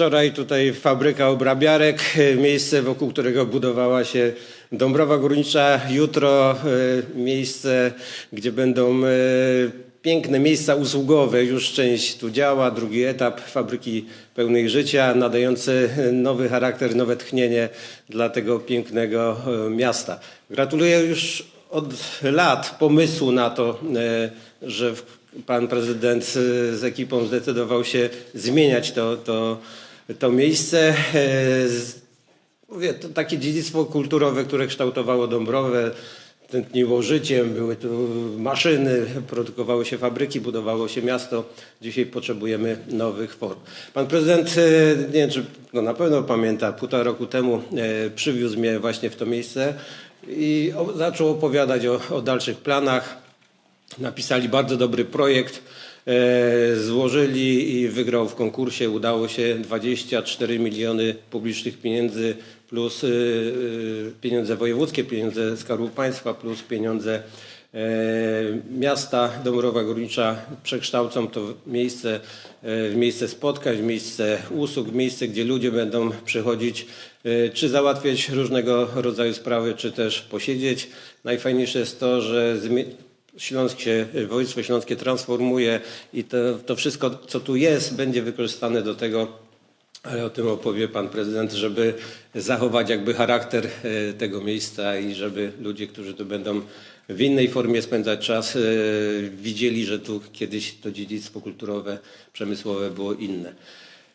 Wczoraj tutaj fabryka obrabiarek, e, miejsce wokół którego budowała się Dąbrowa Górnicza. Jutro e, miejsce, gdzie będą e, piękne miejsca usługowe. Już część tu działa, drugi etap fabryki pełnej życia, nadający nowy charakter, nowe tchnienie dla tego pięknego miasta. Gratuluję już od lat pomysłu na to, że pan prezydent z ekipą zdecydował się zmieniać to, to, to miejsce. E, Mówię, to takie dziedzictwo kulturowe, które kształtowało Dąbrowę, tętniło życiem, były tu maszyny, produkowały się fabryki, budowało się miasto. Dzisiaj potrzebujemy nowych form. Pan prezydent, e, nie wiem czy no na pewno pamięta, półtora roku temu e, przywiózł mnie właśnie w to miejsce i zaczął opowiadać o, o dalszych planach. Napisali bardzo dobry projekt, złożyli i wygrał w konkursie. Udało się 24 miliony publicznych pieniędzy plus e, e, pieniądze wojewódzkie, pieniądze Skarbu Państwa plus pieniądze e, miasta Dąbrowa Górnicza przekształcą to miejsce e, w miejsce spotkań, w miejsce usług, w miejsce, gdzie ludzie będą przychodzić e, czy załatwiać różnego rodzaju sprawy, czy też posiedzieć. Najfajniejsze jest to, że Śląsk się, województwo śląskie transformuje i to, to wszystko, co tu jest, będzie wykorzystane do tego, ale o tym opowie pan prezydent, żeby zachować jakby charakter e, tego miejsca i żeby ludzie, którzy tu będą w innej formie spędzać czas, e, widzieli, że tu kiedyś to dziedzictwo kulturowe, przemysłowe było inne.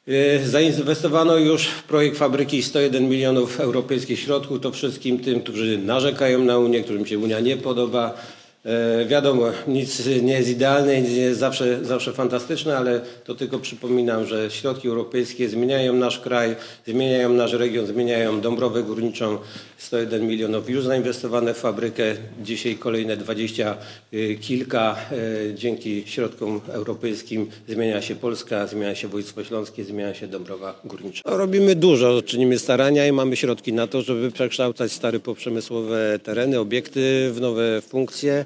E, Zainwestowano już w projekt fabryki 101 milionów europejskich środków. To wszystkim tym, którzy narzekają na Unię, którym się Unia nie podoba. E, wiadomo, nic nie jest idealne, nic nie jest zawsze, zawsze fantastyczne, ale to tylko przypominam, że środki europejskie zmieniają nasz kraj, zmieniają nasz region, zmieniają Dąbrowę Górniczą. 101 milionów już zainwestowane w fabrykę, dzisiaj kolejne 20 y, kilka. E, Dzięki środkom europejskim zmienia się Polska, zmienia się województwo śląskie, zmienia się Dąbrowa Górnicza. No, Robimy dużo, czynimy starania i mamy środki na to, żeby przekształcać stare poprzemysłowe tereny, obiekty w nowe funkcje.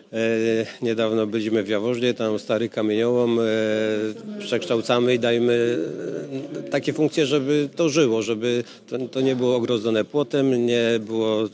Niedawno byliśmy w Jaworznie, tam stary kamieniołom e, przekształcamy i dajemy e, takie funkcje, żeby to żyło, żeby to, nie było ogrodzone płotem, nie było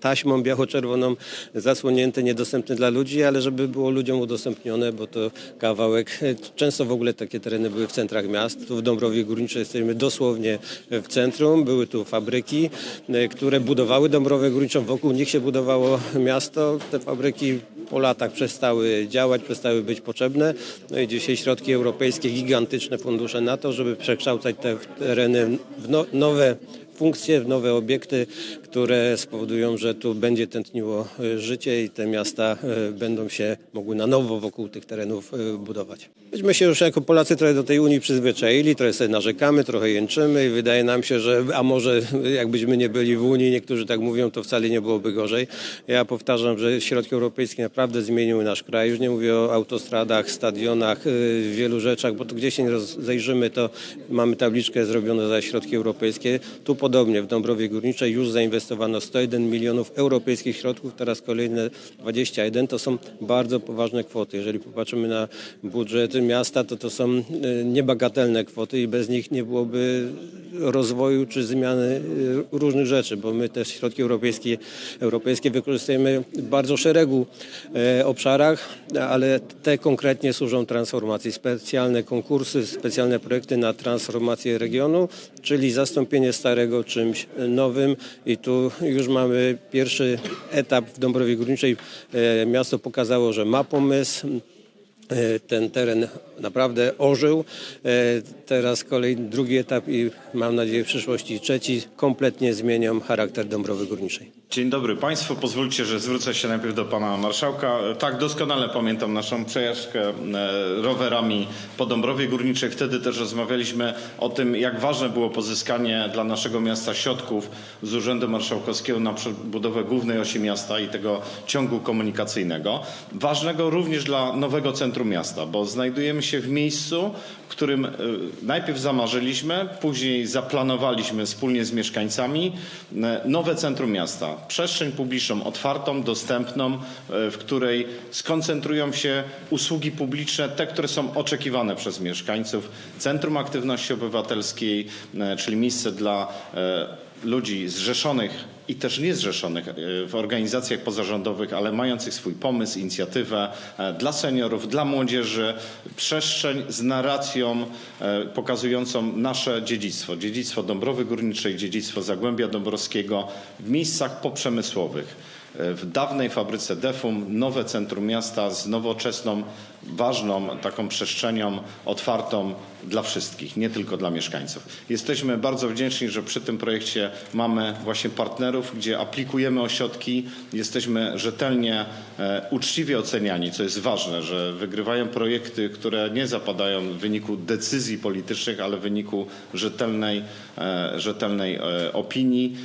taśmą biało-czerwoną zasłonięte, niedostępne dla ludzi, ale żeby było ludziom udostępnione, bo to kawałek. Często w ogóle takie tereny były w centrach miast. Tu w Dąbrowie Górniczej jesteśmy dosłownie w centrum. Były tu fabryki, e, które budowały Dąbrowę Górniczą. Wokół nich się budowało miasto. Te fabryki po latach przestały działać, przestały być potrzebne. No i dzisiaj środki europejskie, gigantyczne fundusze na to, żeby przekształcać te tereny w no, nowe funkcje, nowe obiekty, które spowodują, że tu będzie tętniło e, życie i te miasta e, będą się mogły na nowo wokół tych terenów e, budować. Myśmy się już jako Polacy trochę do tej Unii przyzwyczaili, trochę sobie narzekamy, trochę jęczymy i wydaje nam się, że a może jakbyśmy nie byli w Unii, niektórzy tak mówią, to wcale nie byłoby gorzej. Ja powtarzam, że środki europejskie naprawdę zmieniły nasz kraj. Już nie mówię o autostradach, stadionach, y, wielu rzeczach, bo tu gdzie się nie rozejrzymy, to mamy tabliczkę zrobioną za środki europejskie. Tu podobnie w Dąbrowie Górniczej już zainwestowano 101 milionów europejskich środków, teraz kolejne 21. To są bardzo poważne kwoty. Jeżeli popatrzymy na budżet miasta, to to są y, niebagatelne kwoty i bez nich nie byłoby rozwoju czy zmiany y, różnych rzeczy, bo my te środki europejskie, europejskie wykorzystujemy w bardzo szeregu e, obszarach, ale te konkretnie służą transformacji. Specjalne konkursy, specjalne projekty na transformację regionu, czyli zastąpienie starego czymś nowym i tu już mamy pierwszy etap w Dąbrowie Górniczej. E, Miasto pokazało, że ma pomysł, E, ten teren naprawdę ożył. E, Teraz kolejny, drugi etap i mam nadzieję w przyszłości trzeci kompletnie zmienią charakter Dąbrowy Górniczej. Dzień dobry Państwu. Pozwólcie, że zwrócę się najpierw do Pana Marszałka. Tak, doskonale pamiętam naszą przejażdżkę e, rowerami po Dąbrowie Górniczej. Wtedy też rozmawialiśmy o tym, jak ważne było pozyskanie dla naszego miasta środków z Urzędu Marszałkowskiego na przebudowę głównej osi miasta i tego ciągu komunikacyjnego. Ważnego również dla nowego centrum miasta, bo znajdujemy się w miejscu, którym y, najpierw zamarzyliśmy, później zaplanowaliśmy wspólnie z mieszkańcami y, nowe centrum miasta. Przestrzeń publiczną otwartą, dostępną, y, w której skoncentrują się usługi publiczne, te, które są oczekiwane przez mieszkańców. Centrum Aktywności Obywatelskiej, czyli miejsce dla ludzi zrzeszonych i też niezrzeszonych e, w organizacjach pozarządowych, ale mających swój pomysł, inicjatywę e, dla seniorów, dla młodzieży, przestrzeń z narracją e, pokazującą nasze dziedzictwo, dziedzictwo Dąbrowy Górniczej, dziedzictwo Zagłębia Dąbrowskiego w miejscach poprzemysłowych. W dawnej fabryce Defum nowe centrum miasta z nowoczesną, ważną taką przestrzenią otwartą dla wszystkich, nie tylko dla mieszkańców. Jesteśmy bardzo wdzięczni, że przy tym projekcie mamy właśnie partnerów, gdzie aplikujemy ośrodki, jesteśmy rzetelnie, e, uczciwie oceniani, co jest ważne, że wygrywają projekty, które nie zapadają w wyniku decyzji politycznych, ale w wyniku rzetelnej, e, rzetelnej e, opinii.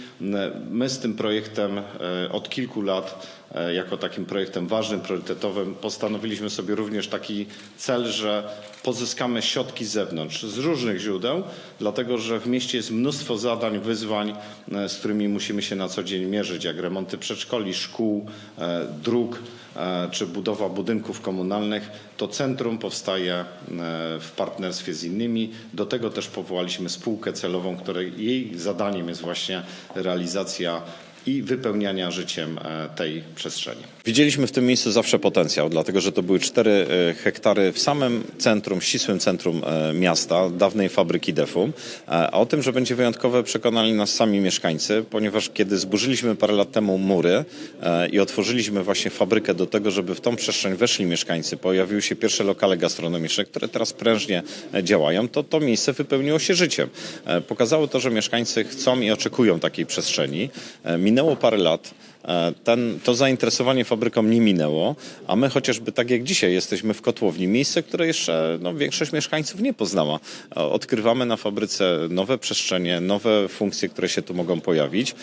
My z tym projektem e, od kilku lat jako takim projektem ważnym, priorytetowym postanowiliśmy sobie również taki cel, że pozyskamy środki z zewnątrz, z różnych źródeł, dlatego że w mieście jest mnóstwo zadań, wyzwań, e, z którymi musimy się na co dzień mierzyć, jak remonty przedszkoli, szkół, e, dróg e, czy budowa budynków komunalnych. To centrum powstaje e, w partnerstwie z innymi. Do tego też powołaliśmy spółkę celową, której jej zadaniem jest właśnie realizacja i wypełniania życiem e, tej przestrzeni. Widzieliśmy w tym miejscu zawsze potencjał, dlatego że to były 4 hektary w samym centrum, ścisłym centrum e, miasta, dawnej fabryki Defum. E, A o tym, że będzie wyjątkowe, przekonali nas sami mieszkańcy, ponieważ kiedy zburzyliśmy parę lat temu mury e, i otworzyliśmy właśnie fabrykę do tego, żeby w tą przestrzeń weszli mieszkańcy, pojawiły się pierwsze lokale gastronomiczne, które teraz prężnie e, działają, to to miejsce wypełniło się życiem. E, Pokazało to, że mieszkańcy chcą i oczekują takiej przestrzeni. Minęło parę lat. E, Ten, to zainteresowanie fabryką nie minęło, a my chociażby tak jak dzisiaj jesteśmy w kotłowni, miejsce, które jeszcze no, większość mieszkańców nie poznała. E, Odkrywamy na fabryce nowe przestrzenie, nowe funkcje, które się tu mogą pojawić.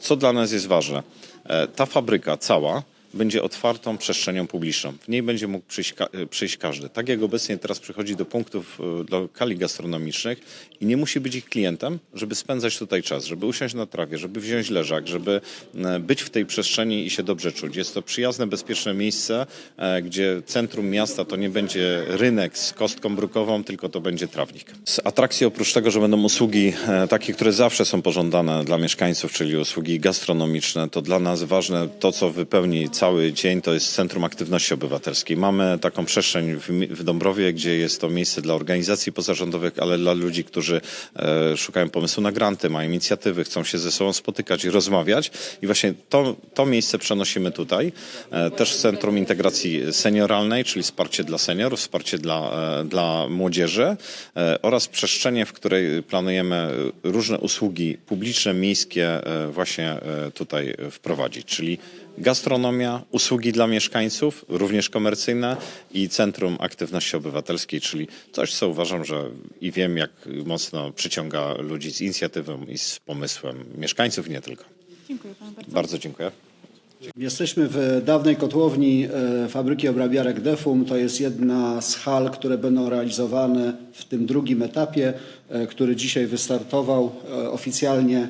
Co dla nas jest ważne? E, Ta fabryka cała będzie otwartą przestrzenią publiczną. W niej będzie mógł przyjść, ka- przyjść każdy. Tak jak obecnie teraz przychodzi do punktów e, do lokali gastronomicznych i nie musi być ich klientem, żeby spędzać tutaj czas, żeby usiąść na trawie, żeby wziąć leżak, żeby e, być w tej przestrzeni i się dobrze czuć. Jest to przyjazne, bezpieczne miejsce, e, gdzie centrum miasta to nie będzie rynek z kostką brukową, tylko to będzie trawnik. Z atrakcji oprócz tego, że będą usługi e, takie, które zawsze są pożądane dla mieszkańców, czyli usługi gastronomiczne, to dla nas ważne to, co wypełni cały dzień, to jest Centrum Aktywności Obywatelskiej. Mamy taką przestrzeń w, w Dąbrowie, gdzie jest to miejsce dla organizacji pozarządowych, ale dla ludzi, którzy e, szukają pomysłu na granty, mają inicjatywy, chcą się ze sobą spotykać i rozmawiać. I właśnie to, to miejsce przenosimy tutaj. E, też Centrum Integracji Senioralnej, czyli wsparcie dla seniorów, wsparcie dla, e, dla młodzieży e, oraz przestrzenie, w której planujemy różne usługi publiczne, miejskie e, właśnie e, tutaj wprowadzić, czyli gastronomia, usługi dla mieszkańców, również komercyjne i Centrum Aktywności Obywatelskiej, czyli coś, co uważam, że i wiem, jak mocno przyciąga ludzi z inicjatywą i z pomysłem mieszkańców i nie tylko. Dziękuję panu bardzo. Bardzo dziękuję. Jesteśmy w dawnej kotłowni e, fabryki obrabiarek Defum. To jest jedna z hal, które będą realizowane w tym drugim etapie, e, który dzisiaj wystartował e, oficjalnie,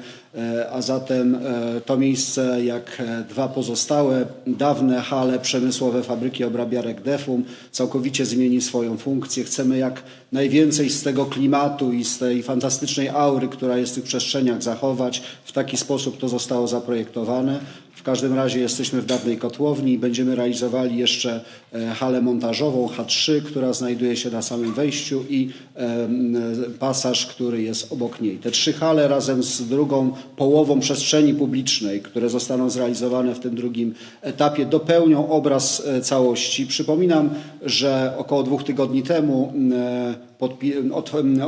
a zatem to miejsce, jak dwa pozostałe dawne hale przemysłowe fabryki obrabiarek Defum, całkowicie zmieni swoją funkcję. Chcemy jak najwięcej z tego klimatu i z tej fantastycznej aury, która jest w tych przestrzeniach, zachować. W taki sposób to zostało zaprojektowane. W każdym razie jesteśmy w dawnej kotłowni i będziemy realizowali jeszcze e, halę montażową H3, która znajduje się na samym wejściu i em, e, pasaż, który jest obok niej. Te trzy hale razem z drugą połową przestrzeni publicznej, które zostaną zrealizowane w tym drugim etapie, dopełnią obraz e, całości. Przypominam, że około dwóch tygodni temu e,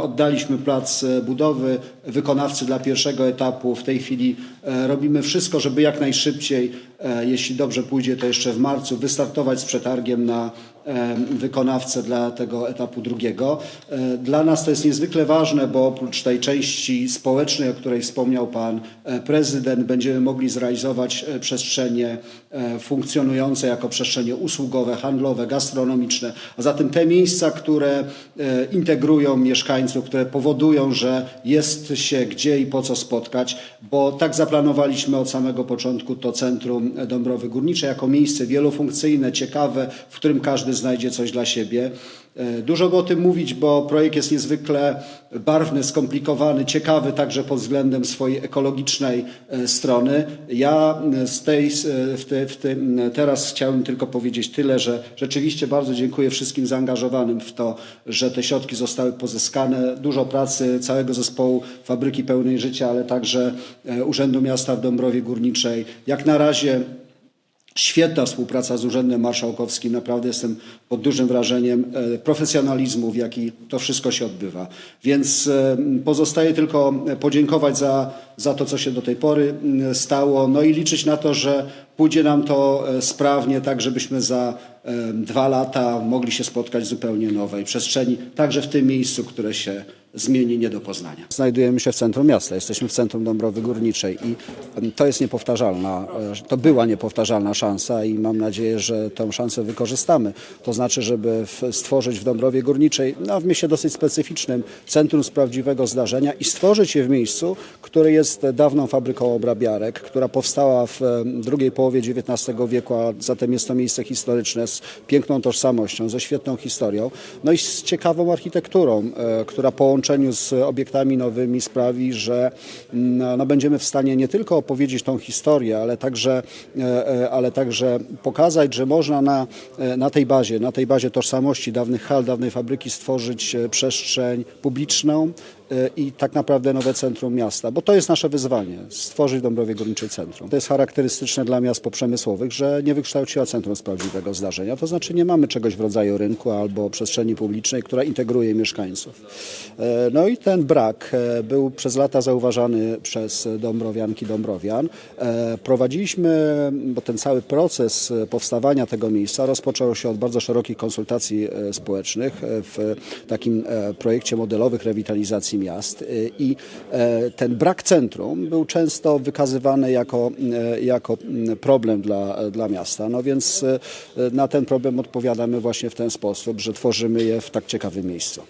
oddaliśmy plac e, budowy wykonawcy dla pierwszego etapu. W tej chwili e, robimy wszystko, żeby jak najszybciej, e, jeśli dobrze pójdzie, to jeszcze w marcu, wystartować z przetargiem na wykonawcę dla tego etapu drugiego. E, Dla nas to jest niezwykle ważne, bo oprócz tej części społecznej, o której wspomniał Pan e, Prezydent, będziemy mogli zrealizować e, przestrzenie funkcjonujące jako przestrzenie usługowe, handlowe, gastronomiczne, a zatem te miejsca, które integrują mieszkańców, które powodują, że jest się gdzie i po co spotkać, bo tak zaplanowaliśmy od samego początku to Centrum Dąbrowy Górniczej jako miejsce wielofunkcyjne, ciekawe, w którym każdy znajdzie coś dla siebie. E, Dużo go o tym mówić, bo projekt jest niezwykle barwny, skomplikowany, ciekawy także pod względem swojej ekologicznej e, strony. Ja e, z tej, w te, w tym, e, teraz chciałem tylko powiedzieć tyle, że rzeczywiście bardzo dziękuję wszystkim zaangażowanym w to, że te środki zostały pozyskane. Dużo pracy całego zespołu Fabryki Pełnej Życia, ale także Urzędu Miasta w Dąbrowie Górniczej. Jak na razie Świetna współpraca z Urzędem Marszałkowskim. Naprawdę jestem pod dużym wrażeniem e, profesjonalizmu, w jaki to wszystko się odbywa. Więc e, pozostaje tylko podziękować za, za to, co się do tej pory stało, no i liczyć na to, że pójdzie nam to e, sprawnie, tak żebyśmy za dwa lata mogli się spotkać w zupełnie nowej przestrzeni, także w tym miejscu, które się zmieni nie do poznania. Znajdujemy się w centrum miasta, jesteśmy w centrum Dąbrowy Górniczej i to jest niepowtarzalna, e, to była niepowtarzalna szansa i mam nadzieję, że tę szansę wykorzystamy. To znaczy, żeby stworzyć w Dąbrowie Górniczej, no w mieście dosyć specyficznym, centrum z prawdziwego zdarzenia i stworzyć je w miejscu, które jest dawną fabryką obrabiarek, która powstała w drugiej połowie XIX wieku, a zatem jest to miejsce historyczne z piękną tożsamością, ze świetną historią, no i z ciekawą architekturą, e, która w połączeniu z obiektami nowymi sprawi, że mm, no, będziemy w stanie nie tylko opowiedzieć tą historię, ale także, e, e, ale także pokazać, że można na, e, na tej bazie, na tej bazie tożsamości dawnych hal, dawnej fabryki stworzyć przestrzeń publiczną i tak naprawdę nowe centrum miasta, bo to jest nasze wyzwanie, stworzyć Dąbrowie Górniczej centrum. To jest charakterystyczne dla miast poprzemysłowych, że nie wykształciła centrum z prawdziwego zdarzenia, to znaczy nie mamy czegoś w rodzaju rynku albo przestrzeni publicznej, która integruje mieszkańców. E, No i ten brak e, był przez lata zauważany przez Dąbrowianki, Dąbrowian. E, Prowadziliśmy, bo ten cały proces powstawania tego miejsca rozpoczął się od bardzo szerokich konsultacji społecznych w takim projekcie modelowych rewitalizacji miast E, i e, ten brak centrum był często wykazywany jako, e, jako mm, problem dla, dla miasta. No więc e, na ten problem odpowiadamy właśnie w ten sposób, że tworzymy je w tak ciekawym miejscu.